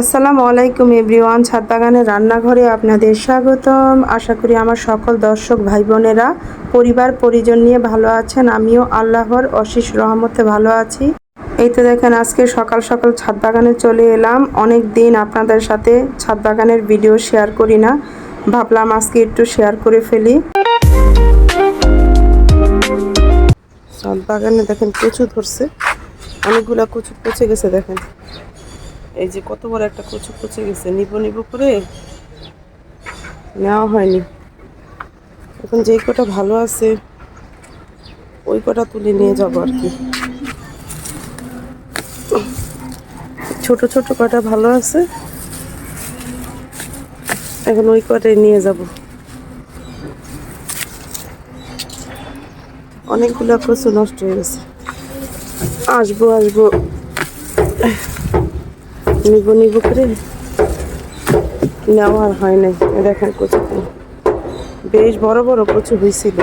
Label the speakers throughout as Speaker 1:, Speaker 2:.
Speaker 1: আসসালামু আলাইকুম এভরিওয়ান ছাদ বাগানের রান্নাঘরে আপনাদের স্বাগতম। আশা করি আমার সকল দর্শক ভাই বোনেরা পরিবার, পরিজন নিয়ে ভালো আছেন। আমিও আল্লাহর অশেষ রহমতে ভালো আছি। এই তো দেখেন, আজকে সকাল সকাল ছাদ বাগানে চলে এলাম। অনেক দিন আপনাদের সাথে ছাদ বাগানের ভিডিও শেয়ার করি না। ভাবলাম আজকে একটু শেয়ার করে ফেলি। ছাদ বাগানে দেখেন কচু ধরছে। অনেকগুলা কচু পচে গেছে, দেখেন। এই যে কত বড় একটা কচু পচে গেছে, নিব নিব করে নেওয়া হয়নি। এখন যেই কটা ভালো আছে, ওই কটা তুলে নিয়ে যাব আর কি। ছোট ছোট কটা ভালো আছে, এখন ওই কটাই নিয়ে যাব। অনেকগুলো কচু নষ্ট হয়ে গেছে। আসব আসব। নিব নিব করে। নেওয়ার হয় নাই। দেখেন কচু। বেশ বড় বড় কচু হয়েছিল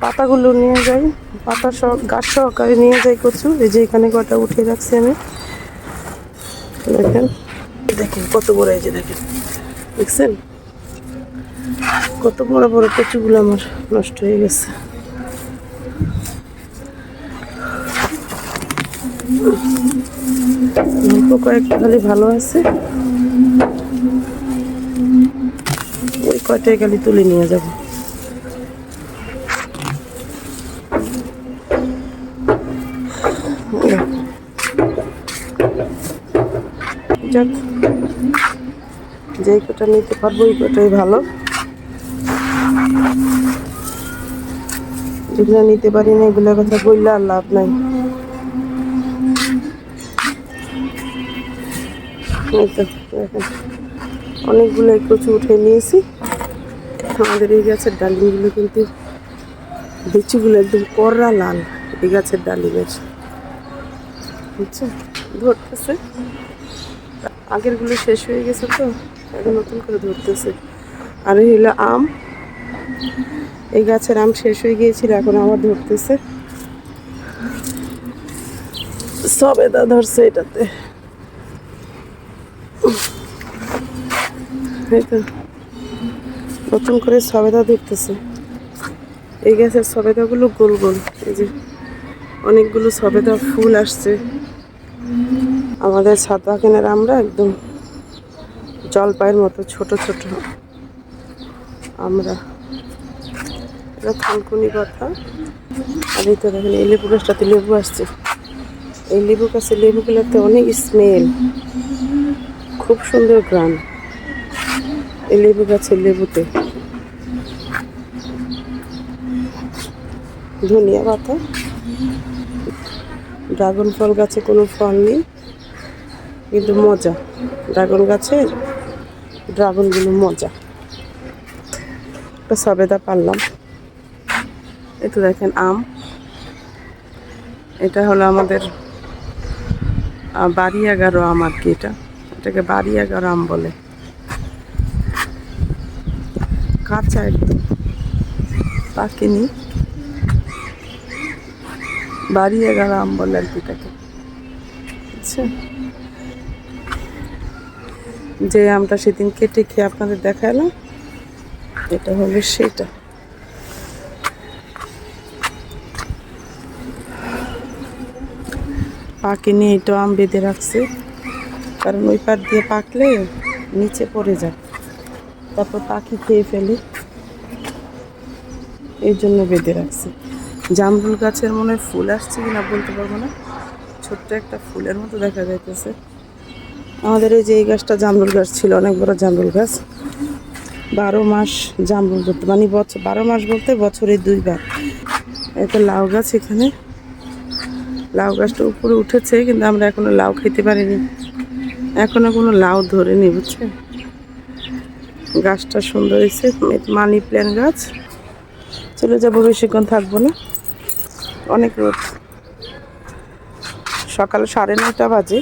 Speaker 1: পাতাগুলো নিয়ে যাই। পাতা সহ, গাছ সহকারে নিয়ে যাই কচু। এই যে এখানে কটা উঠিয়ে রাখছি আমি। দেখেন। দেখেন কত বড়, এই যে দেখেন। দেখছেন? কত বড় বড় কচুগুলো আমার নষ্ট হয়ে গেছে। অল্প কয়েকটা খালি ভালো আছে। ওই কয়টাই খালি তুলে নিয়ে যাব। যাক যে কটা নিতে পারব, ওই কটাই ভালো। যেগুলো নিতে পারি না, এগুলোর কথা বললে আর লাভ নাই। অনেকগুলো কচু উঠে নিয়েছি। আমাদের এই গাছের ডালিমগুলো কিন্তু বিচিগুলো একদম কররা লাল এই গাছের ডালিমের। বুঝছ ধরতেছে। আগেরগুলো শেষ হয়ে গেছে তো, এখন নতুন করে ধরতেছে। আর হলো আম। এই গাছের আম শেষ হয়ে গিয়েছিল, এখন আবার ধরতেছে। সবেদা ধরছে এটাতে। তো নতুন করে সবেদা ধরতেছে এই গাছের সবেদাগুলো গোল গোল। এই যে অনেকগুলো সবেদা ফুল আসছে। আমাদের ছাদ বাগানের আমরা একদম জলপাইয়ের মতো ছোট ছোট। আমরা। এটা থানকুনি কথা আর এই তো দেখেন, এই লেবু গাছটাতে লেবু আসছে। এই লেবু গাছে লেবুগুলোতে অনেক স্মেল খুব সুন্দর গ্রাম। লেবু গাছের লেবুতে। ধনিয়া পাতা। ড্রাগন ফল গাছে কোনো ফল নেই, কিন্তু মজা। ড্রাগন গাছের ড্রাগনগুলো মজা। একটা সবেদা পারলাম। একটু দেখেন আম। এটা হলো আমাদের বাড়ি এগারো আম আর কি এটা। এটাকে বাড়ি এগারো আম বলে। কাঁচা একদম। পাকেনি। বাড়ি এগারো আম বলে আর কি এটাকে আচ্ছা। যে আমটা সেদিন কেটে খেয়ে আপনাদের দেখালাম, এটা হলো সেটা। পাকেনি এটা আম বেঁধে রাখছে। কারণ ওই পাট দিয়ে পাকলে নিচে পড়ে যায়। তারপর পাখি খেয়ে ফেলে। এই জন্য বেঁধে রাখছে। জামরুল গাছের মনে ফুল আসছে কিনা বলতে পারব না। ছোট্ট একটা ফুলের মতো দেখা যাইতেছে। আমাদের এই যে এই গাছটা জামরুল গাছ ছিল, অনেক বড় জামরুল গাছ। বারো মাস জামরুল ধরতে মানে বছর বারো মাস বলতে বছরে দুইবার। একটা লাউ গাছ এখানে। লাউ গাছটা উপরে উঠেছে, কিন্তু আমরা এখনও লাউ খেতে পারিনি। এখনও কোনো লাউ ধরেনি বুঝছে গাছটা সুন্দর হয়েছে মানি প্ল্যান্ট গাছ। চলে যাব, বেশিক্ষণ থাকব না। অনেক রোদ। সকাল সাড়ে নয়টা বাজে,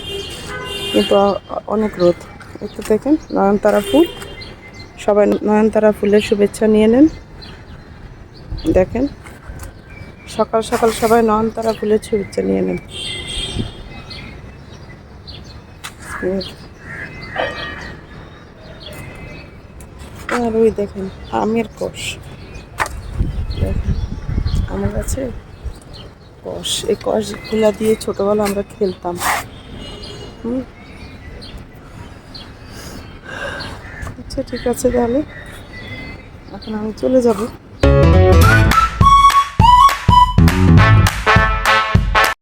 Speaker 1: কিন্তু অনেক রোদ। একটু দেখেন, নয়নতারা ফুল। সবাই নয়নতারা ফুলের শুভেচ্ছা নিয়ে নেন। দেখেন, সকাল সকাল সবাই নয়নতারা ফুলের শুভেচ্ছা নিয়ে নেন। আর ওই দেখেন, আমের কষ। দেখেন, আমার কাছে কষ। এই কষগুলা দিয়ে ছোটবেলা আমরা খেলতাম। হুম? আচ্ছা ঠিক আছে তাহলে। এখন আমি চলে যাব।